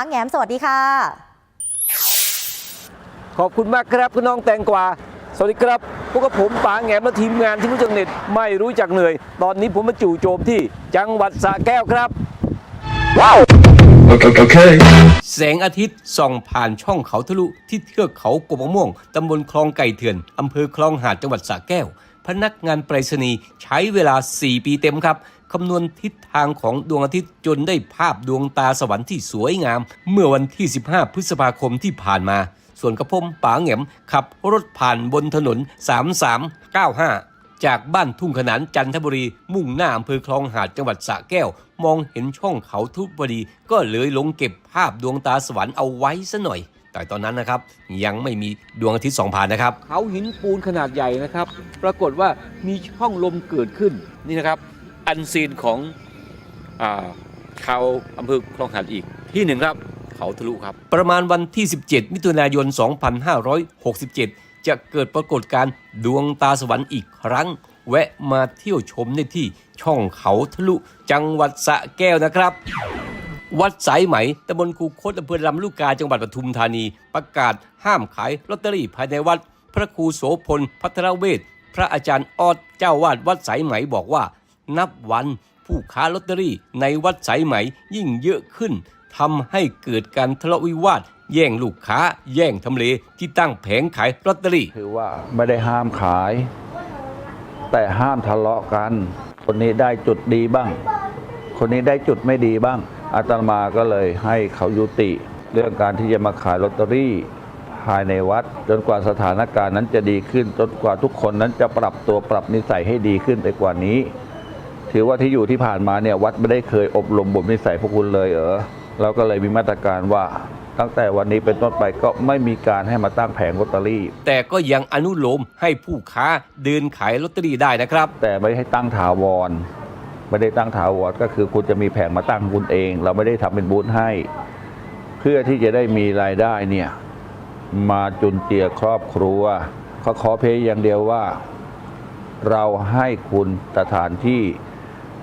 ป๋าแหงมสวัสดีค่ะ ขอบคุณมากครับคุณน้องแตงกวาสวัสดีครับพวกกับผมป๋าแหงมและทีมงานที่รู้จักเน็ตไม่รู้จักเหนื่อย ตอนนี้ผมมาจู่โจมที่จังหวัดสระแก้วครับ Okay. okay. แสงอาทิตย์ส่องผ่านช่องเขาทะลุที่เทือกเขากบมะม่วงตำบลคลองไก่เถื่อนอำเภอคลองหาดจังหวัดสระแก้ว พนักงานไปรษณีย์ใช้เวลา 4 ปีเต็มครับ คำนวณทิศทางของดวงอาทิตย์จนได้ภาพดวงตาสวรรค์ที่สวยงาม เมื่อวันที่ 15 พฤษภาคมที่ผ่านมา ส่วนกระผมป๋าแหงมขับรถผ่านบนถนน 3395 จากบ้านทุ่งขนานจันทบุรี มุ่งหน้าอำเภอคลองหาดจังหวัดสระแก้ว มองเห็นช่องเขาทุบพอดี ก็เลยลงเก็บภาพดวงตาสวรรค์เอาไว้ซะหน่อยแต่ตอนนั้นนะครับยังไม่มีดวงอาทิตย์สองผ่านนะครับ เขาหินปูนขนาดใหญ่นะครับ ปรากฏว่ามีช่องลมเกิดขึ้นนี่นะครับ อันซีนของอชาวอำเภอคลองหาดอีกที่หนึ่งครับเขาทะลุครับ ประมาณวันที่ 17 มิถุนายน 2567 จะเกิดปรากฏการณ์ดวงตาสวรรค์อีกครั้ง แวะมาเที่ยวชมได้ที่ช่องเขาทะลุจังหวัดสะแก้วนะครับ วัดสายไหมตำบลคูคตอำเภอลำลูกกาจังหวัดปทุมธานี ประกาศห้ามขายลอตเตอรี่ภายในวัด พระครูโสพลพัทรเวทพระอาจารย์ออดเจ้าวาดวัดสายไหมบอกว่า นับวันผู้ค้าลอตเตอรี่ในวัดสายไหมยิ่งเยอะขึ้นทำให้เกิดการทะเลาะวิวาท แย่งลูกค้า แย่งทำเลที่ตั้งแผงขายลอตเตอรี่ คือว่าไม่ได้ห้ามขาย แต่ห้ามทะเลาะกัน คนนี้ได้จุดดีบ้าง คนนี้ได้จุดไม่ดีบ้างอาตมาก็เลยให้เขายุติเรื่องการที่จะมาขายลอตเตอรี่ภายในวัด จนกว่าสถานการณ์นั้นจะดีขึ้นจนกว่าทุกคนนั้นจะปรับตัวปรับนิสัยให้ดีขึ้นไปกว่านี้ ถือว่าที่อยู่ที่ผ่านมาเนี่ยวัดไม่ได้เคยอบรมบ่มนิสัยพวกคุณเลยเออเราก็เลยมีมาตรการว่าตั้งแต่วันนี้เป็นต้นไปก็ไม่มีการให้มาตั้งแผงลอตเตอรี่ แต่ก็ยังอนุโลมให้ผู้ค้าเดินขายลอตเตอรี่ได้นะครับ แต่ไม่ให้ตั้งถาวร ไม่ได้ตั้งถาวรก็คือคุณจะมีแผงมาตั้งคุณเอง เราไม่ได้ทำเป็นบูธให้ เพื่อที่จะได้มีรายได้เนี่ยมาจุนเจือครอบครัวเขาขอเพียงอย่างเดียวว่า เราให้คุณสถานที่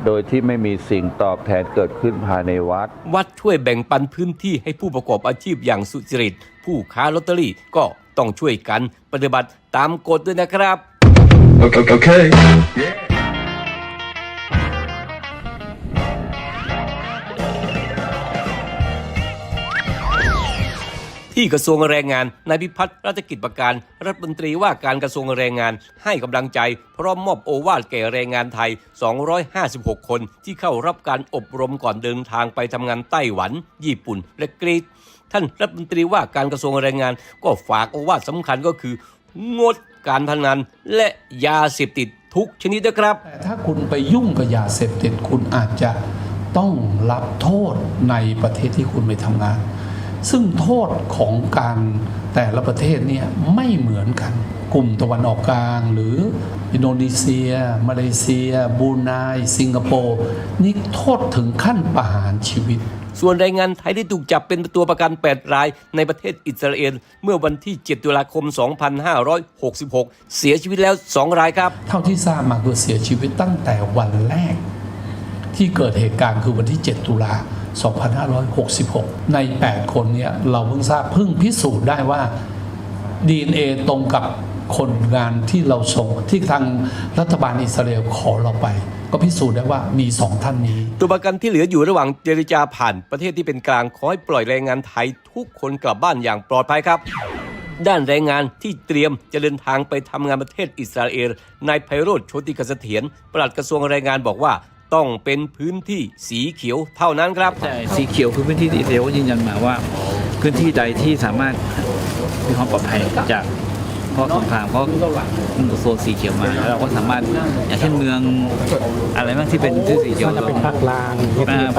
โดยที่ไม่มีสิ่งตอบแทนเกิดขึ้นภายในวัด วัดช่วยแบ่งปันพื้นที่ให้ผู้ประกอบอาชีพอย่างสุจริต ผู้ค้าลอตเตอรี่ก็ต้องช่วยกันปฏิบัติตามกฎด้วยนะครับ Okay. okay. ที่กระทรวงแรงงานนายพิพัฒน์รัชกิจประการ รัฐมนตรีว่าการกระทรวงแรงงานให้กำลังใจ พร้อมมอบโอวาทแก่แรงงานไทย 256 คนที่เข้ารับการอบรมก่อนเดินทางไปทำงานไต้หวัน ญี่ปุ่น และกรีซท่านรัฐมนตรีว่าการกระทรวงแรงงาน ก็ฝากโอวาทสำคัญก็คือ งดการพนันและยาเสพติดทุกชนิดนะครับแต่ถ้าคุณไปยุ่งกับยาเสพติดคุณอาจจะต้องรับโทษในประเทศที่คุณไปทำงาน ซึ่งโทษของการแต่ละประเทศเนี่ยไม่เหมือนกัน กลุ่มตะวันออกกลาง หรืออินโดนีเซีย มาเลเซียบรูไนสิงคโปร์นี่โทษถึงขั้นประหารชีวิต ส่วนแรงงานไทยที่ถูกจับเป็นตัวประกัน 8 รายในประเทศอิสราเอล เมื่อวันที่ 7 ตุลาคม 2566 เสียชีวิตแล้ว 2 รายครับ เท่าที่ทราบมาคือเสียชีวิตตั้งแต่วันแรก ที่เกิดเหตุการณ์คือวันที่ 7 ตุลา 2566 ใน 8 คนเนี่ยเราเพิ่งทราบเพิ่งพิสูจน์ได้ว่า DNA ตรงกับคนงานที่เราส่งที่ทางรัฐบาลอิสราเอลขอเราไป ก็พิสูจน์ได้ว่ามีสองท่านนี้ ตัวประกันที่เหลืออยู่ระหว่างเจรจาผ่านประเทศที่เป็นกลางขอให้ปล่อยแรงงานไทยทุกคนกลับบ้านอย่างปลอดภัยครับ ด้านแรงงานที่เตรียมจะเดินทางไปทำงานประเทศอิสราเอลนายไพโรธโชติกเสถียรปลัดกระทรวงแรงงานบอกว่า ต้องเป็นพื้นที่สีเขียวเท่านั้นครับ ใช่สีเขียวคือพื้นที่ที่อิสราเอลก็ยืนยันมาว่า พื้นที่ใดที่สามารถมีความปลอดภัยจากข้อสงครามเพราะมันโซนสีเขียวมาแล้วเราก็สามารถอย่างเช่นเมืองอะไรบ้างที่เป็นที่สีเขียวเป็นภาคกลาง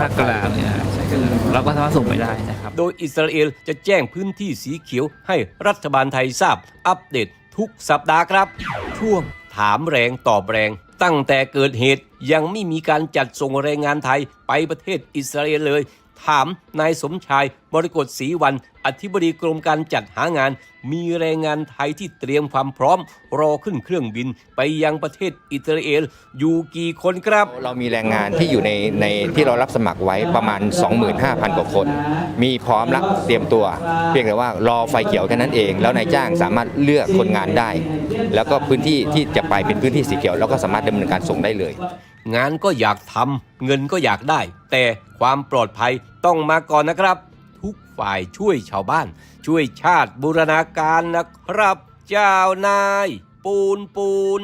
ภาคกลางเนี่ยใช่คือเราก็สามารถส่งไปได้นะครับ โดยอิสราเอลจะแจ้งพื้นที่สีเขียวให้รัฐบาลไทยทราบอัปเดตทุกสัปดาห์ครับช่วง ถามแรงตอบแรง ตั้งแต่เกิดเหตุยังไม่มีการจัดส่งแรงงานไทยไปประเทศอิสราเอลเลย ถามนายสมชายมรกตศรีวัน อธิบดีกรมการจัดหางาน มีแรงงานไทยที่เตรียมความพร้อม รอขึ้นเครื่องบินไปยังประเทศอิสราเอล อยู่กี่คนครับ เรามีแรงงานที่อยู่ในในที่เรารับสมัครไว้ประมาณ 25,000 กว่าคน มีพร้อมแล้วเตรียมตัว เพียงแต่ว่ารอไฟเขียวแค่นั้นเอง แล้วนายจ้างสามารถเลือกคนงานได้ แล้วก็พื้นที่ที่จะไปเป็นพื้นที่สีเขียวแล้วก็สามารถดำเนินการส่งได้เลย งานก็อยากทำเงินก็อยากได้ แต่ความปลอดภัยต้องมาก่อนนะครับ ทุกฝ่ายช่วยชาวบ้าน ช่วยชาติบูรณาการนะครับ เจ้านาย ปูนปูน